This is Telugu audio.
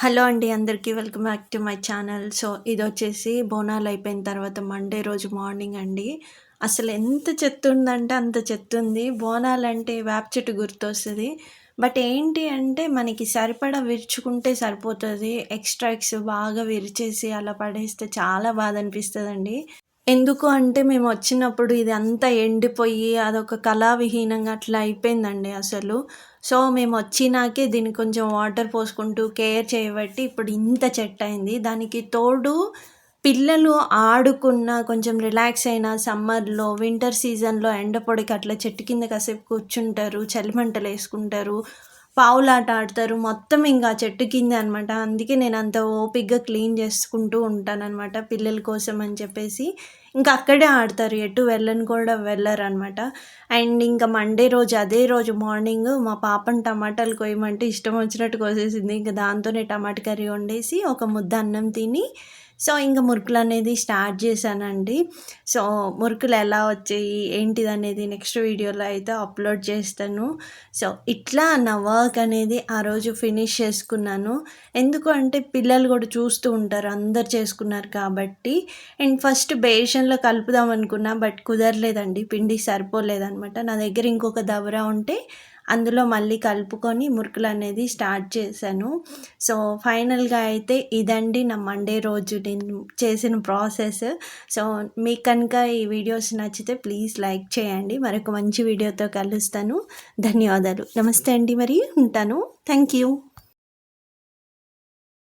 హలో అండి అందరికీ welcome back to my channel. So ఇది వచ్చేసి బోనాలు అయిపోయిన తర్వాత మండే రోజు మార్నింగ్ అండి. అసలు ఎంత చెత్త ఉందంటే అంత చెత్త ఉంది. బోనాలు అంటే వేప చెట్టు గుర్తొస్తుంది. బట్ ఏంటి అంటే మనకి సరిపడా విరుచుకుంటే సరిపోతుంది. ఎక్స్ట్రా ఎక్స్ బాగా విరిచేసి అలా పడేస్తే చాలా బాధ అనిపిస్తుందండి. ఎందుకు అంటే మేము వచ్చినప్పుడు ఇది అంతా ఎండిపోయి అదొక కళావిహీనంగా అట్లా అయిపోయిందండి అసలు. సో మేము వచ్చినాకే దీన్ని కొంచెం వాటర్ పోసుకుంటూ కేర్ చేయబట్టి ఇప్పుడు ఇంత చెట్టు అయింది. దానికి తోడు పిల్లలు ఆడుకున్న కొంచెం రిలాక్స్ అయిన సమ్మర్లో వింటర్ సీజన్లో ఎండపొడికి అట్లా చెట్టు కింద కాసేపు కూర్చుంటారు చలిమంటలు వేసుకుంటారు. పావులాట ఆడతారు. మొత్తం ఇంకా చెట్టు కింద అనమాట అందుకే నేను అంత ఓపిక్గా క్లీన్ చేసుకుంటూ ఉంటానన్నమాట పిల్లల కోసం అని చెప్పేసి. ఇంకా అక్కడే ఆడతారు. ఎటు వెళ్ళని కూడా వెళ్ళరు అనమాట అండ్ ఇంకా మండే రోజు అదే రోజు మార్నింగ్ మా పాపని టమాటాలు కొయ్యమంటే ఇష్టం వచ్చినట్టు కోసేసింది. ఇంకా దాంతోనే టమాటా కర్రీ వండేసి ఒక ముద్ద అన్నం తిని సో ఇంకా మురుకులు అనేది స్టార్ట్ చేశానండి. సో మురుకులు ఎలా వచ్చాయి ఏంటిది అనేది నెక్స్ట్ వీడియోలో అయితే అప్లోడ్ చేస్తాను. సో ఇట్లా నా వర్క్ అనేది ఆ రోజు ఫినిష్ చేసుకున్నాను. ఎందుకు అంటే పిల్లలు కూడా చూస్తూ ఉంటారు అందరు చేసుకున్నారు కాబట్టి. అండ్ ఫస్ట్ బేషన్లో కలుపుదాం అనుకున్నా బట్ కుదరలేదండి పిండి సరిపోలేదనమాట నా దగ్గర ఇంకొక దవరా ఉంటే అందులో మళ్ళీ కలుపుకొని మురుకులు అనేది స్టార్ట్ చేశాను. సో ఫైనల్గా అయితే ఇదండి నా మండే రోజు నేను చేసిన ప్రాసెస్. సో మీకు కనుక ఈ వీడియోస్ నచ్చితే ప్లీజ్ లైక్ చేయండి. మరొక మంచి వీడియోతో కలుస్తాను. ధన్యవాదాలు. నమస్తే అండి మరి. ఉంటాను. Thank you.